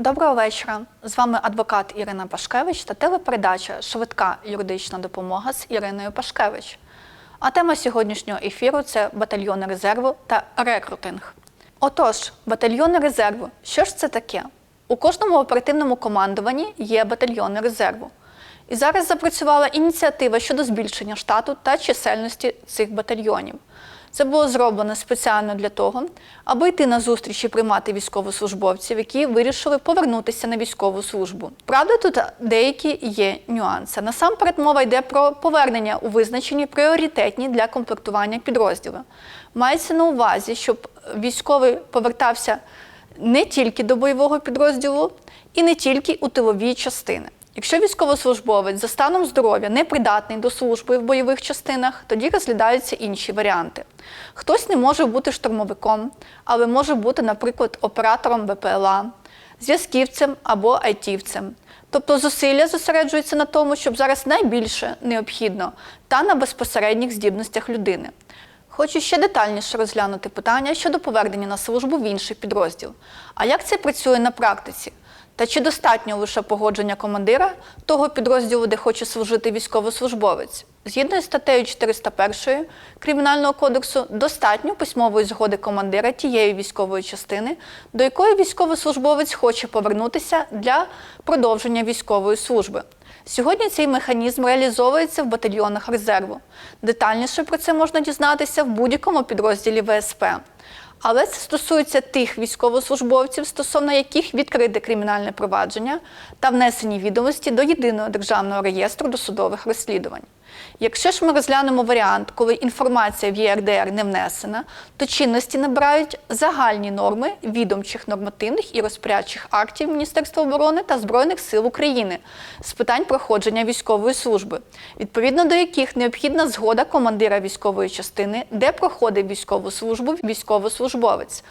Доброго вечора. З вами адвокат Ірина Пашкевич та телепередача Швидка юридична допомога з Іриною Пашкевич. А тема сьогоднішнього ефіру це батальйони резерву та рекрутинг. Отож, батальйони резерву. Що ж це таке? У кожному оперативному командуванні є батальйони резерву. І зараз запрацювала ініціатива щодо збільшення штату та чисельності цих батальйонів. Це було зроблено спеціально для того, аби йти на зустріч і приймати військовослужбовців, які вирішили повернутися на військову службу. Правда, тут деякі є нюанси. Насамперед мова йде про повернення у визначені пріоритетні для комплектування підрозділи. Мається на увазі, щоб військовий повертався не тільки до бойового підрозділу і не тільки у тилові частини. Якщо військовослужбовець за станом здоров'я не придатний до служби в бойових частинах, тоді розглядаються інші варіанти. Хтось не може бути штурмовиком, але може бути, наприклад, оператором ВПЛА, зв'язківцем або айтівцем. Тобто зусилля зосереджуються на тому, щоб зараз найбільше необхідно та на безпосередніх здібностях людини. Хочу ще детальніше розглянути питання щодо повернення на службу в інший підрозділ. А як це працює на практиці? Та чи достатньо лише погодження командира того підрозділу, де хоче служити військовослужбовець? Згідно з статтею 401 Кримінального кодексу, достатньо письмової згоди командира тієї військової частини, до якої військовослужбовець хоче повернутися для продовження військової служби. Сьогодні цей механізм реалізовується в батальйонах резерву. Детальніше про це можна дізнатися в будь-якому підрозділі ВСП. Але це стосується тих військовослужбовців, стосовно яких відкрите кримінальне провадження та внесені відомості до єдиного державного реєстру досудових розслідувань. Якщо ж ми розглянемо варіант, коли інформація в ЄРДР не внесена, то чинності набирають загальні норми відомчих нормативних і розпорядчих актів Міністерства оборони та Збройних сил України з питань проходження військової служби, відповідно до яких необхідна згода командира військової частини, де проходить військову службу військовослужбовець.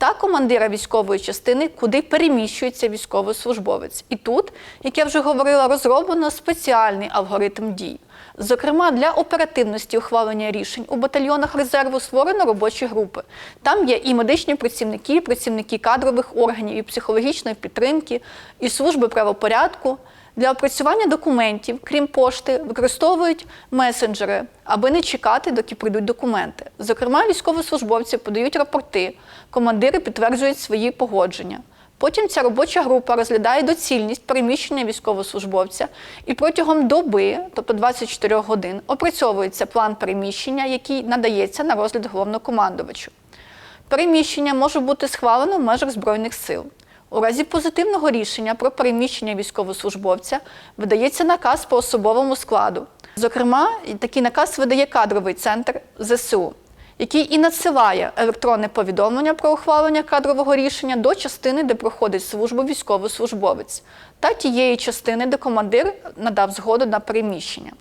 Та командира військової частини, куди переміщується військовослужбовець. І тут, як я вже говорила, розроблено спеціальний алгоритм дій. Зокрема, для оперативності ухвалення рішень у батальйонах резерву створено робочі групи. Там є і медичні працівники, і працівники кадрових органів, і психологічної підтримки, і служби правопорядку. Для опрацювання документів, крім пошти, використовують месенджери, аби не чекати, доки прийдуть документи. Зокрема, військовослужбовці подають рапорти, командири підтверджують свої погодження. Потім ця робоча група розглядає доцільність переміщення військовослужбовця і протягом доби, тобто 24 годин, опрацьовується план переміщення, який надається на розгляд головнокомандувачу. Переміщення може бути схвалено в межах Збройних сил. У разі позитивного рішення про переміщення військовослужбовця видається наказ по особовому складу. Зокрема, такий наказ видає кадровий центр ЗСУ, який і надсилає електронне повідомлення про ухвалення кадрового рішення до частини, де проходить службу військовослужбовець, та тієї частини, де командир надав згоду на переміщення.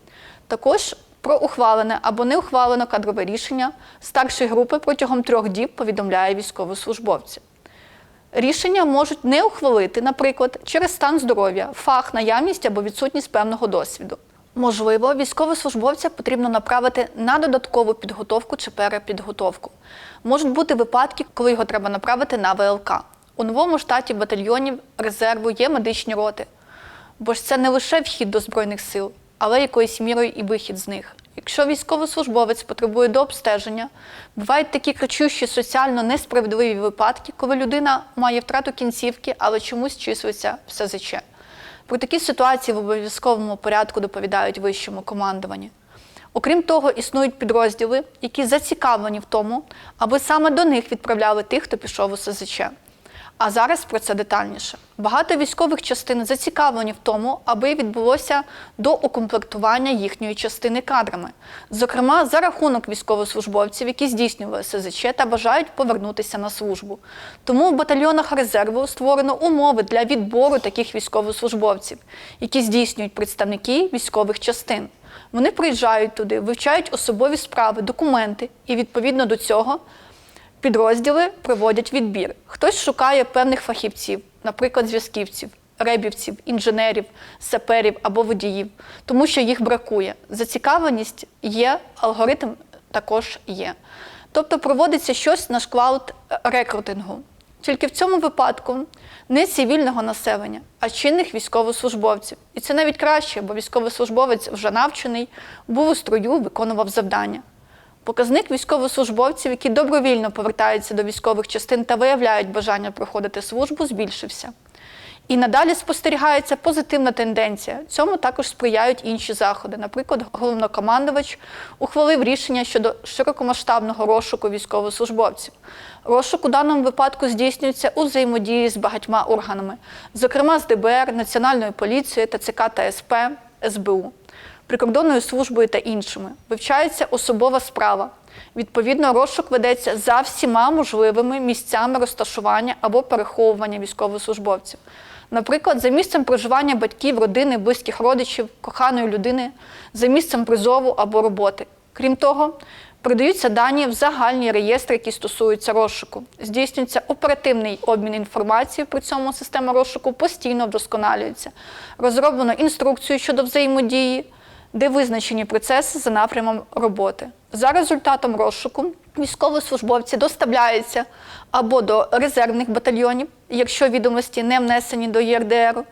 Також про ухвалене або не ухвалене кадрове рішення старшої групи протягом трьох діб повідомляє військовослужбовця. Рішення можуть не ухвалити, наприклад, через стан здоров'я, фах, наявність або відсутність певного досвіду. Можливо, військовослужбовця потрібно направити на додаткову підготовку чи перепідготовку. Можуть бути випадки, коли його треба направити на ВЛК. У новому штаті батальйонів резерву є медичні роти, бо ж це не лише вхід до Збройних сил, але якоюсь мірою і вихід з них. Якщо військовослужбовець потребує до обстеження, бувають такі кричущі соціально несправедливі випадки, коли людина має втрату кінцівки, але чомусь числиться в СЗЧ. Про такі ситуації в обов'язковому порядку доповідають вищому командуванні. Окрім того, існують підрозділи, які зацікавлені в тому, аби саме до них відправляли тих, хто пішов у СЗЧ. А зараз про це детальніше. Багато військових частин зацікавлені в тому, аби відбулося доукомплектування їхньої частини кадрами, зокрема за рахунок військовослужбовців, які здійснювали СЗЧ та бажають повернутися на службу. Тому в батальйонах резерву створено умови для відбору таких військовослужбовців, які здійснюють представники військових частин. Вони приїжджають туди, вивчають особові справи, документи і відповідно до цього. Підрозділи проводять відбір. Хтось шукає певних фахівців, наприклад, зв'язківців, ребівців, інженерів, саперів або водіїв, тому що їх бракує. Зацікавленість є, алгоритм також є. Тобто проводиться щось на шквалт рекрутингу. Тільки в цьому випадку не цивільного населення, а чинних військовослужбовців. І це навіть краще, бо військовослужбовець вже навчений, був у строю, виконував завдання. Показник військовослужбовців, які добровільно повертаються до військових частин та виявляють бажання проходити службу, збільшився. І надалі спостерігається позитивна тенденція. Цьому також сприяють інші заходи. Наприклад, головнокомандувач ухвалив рішення щодо широкомасштабного розшуку військовослужбовців. Розшук у даному випадку здійснюється у взаємодії з багатьма органами, зокрема з ДБР, Національною поліцією, ТЦК та СП, СБУ, прикордонною службою та іншими. Вивчається особова справа. Відповідно, розшук ведеться за всіма можливими місцями розташування або переховування військовослужбовців. Наприклад, за місцем проживання батьків, родини, близьких родичів, коханої людини, за місцем призову або роботи. Крім того, передаються дані в загальні реєстри, які стосуються розшуку. Здійснюється оперативний обмін інформацією, при цьому система розшуку постійно вдосконалюється. Розроблено інструкцію щодо взаємодії, де визначені процеси за напрямом роботи. За результатом розшуку військовослужбовці доставляються або до резервних батальйонів, якщо відомості не внесені до ЄРДР,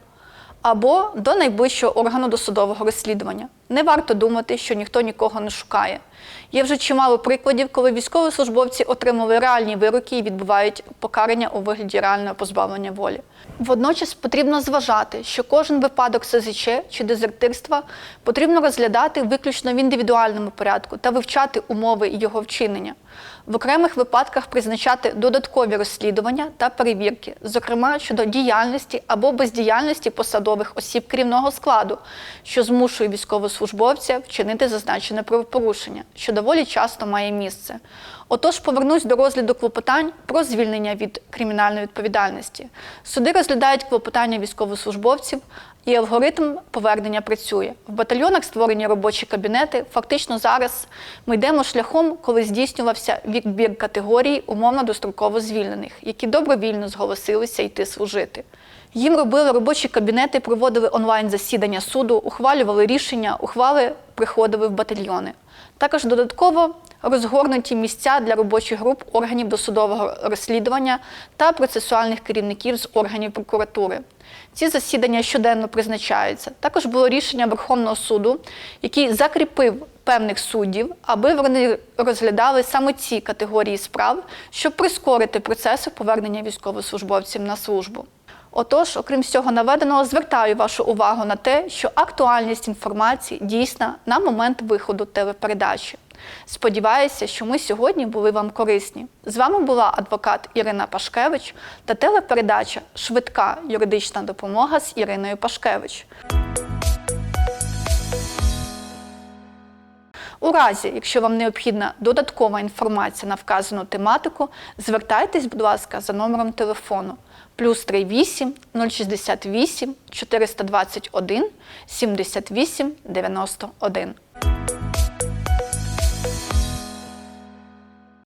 або до найближчого органу досудового розслідування. Не варто думати, що ніхто нікого не шукає. Є вже чимало прикладів, коли військовослужбовці отримали реальні вироки і відбувають покарання у вигляді реального позбавлення волі. Водночас потрібно зважати, що кожен випадок СЗЧ чи дезертирства потрібно розглядати виключно в індивідуальному порядку та вивчати умови його вчинення. В окремих випадках призначати додаткові розслідування та перевірки, зокрема щодо діяльності або бездіяльності посадових осіб керівного складу, що змушує військовослужбовця вчинити зазначене правопорушення, що доволі часто має місце. Отож, повернусь до розгляду клопотань про звільнення від кримінальної відповідальності. Суди розглядають клопотання військовослужбовців, і алгоритм повернення працює. В батальйонах створені робочі кабінети. Фактично зараз ми йдемо шляхом, коли здійснювався відбір категорій умовно достроково звільнених, які добровільно зголосилися йти служити. Їм робили робочі кабінети, проводили онлайн засідання суду, ухвалювали рішення, ухвали приходили в батальйони. Також додатково розгорнуті місця для робочих груп органів досудового розслідування та процесуальних керівників з органів прокуратури. Ці засідання щоденно призначаються. Також було рішення Верховного суду, який закріпив певних суддів, аби вони розглядали саме ці категорії справ, щоб прискорити процеси повернення військовослужбовців на службу. Отож, окрім всього наведеного, звертаю вашу увагу на те, що актуальність інформації дійсна на момент виходу телепередачі. Сподіваюся, що ми сьогодні були вам корисні. З вами була адвокат Ірина Пашкевич та телепередача Швидка юридична допомога з Іриною Пашкевич. У разі, якщо вам необхідна додаткова інформація на вказану тематику, звертайтесь, будь ласка, за номером телефону плюс 38 068 421 78 91.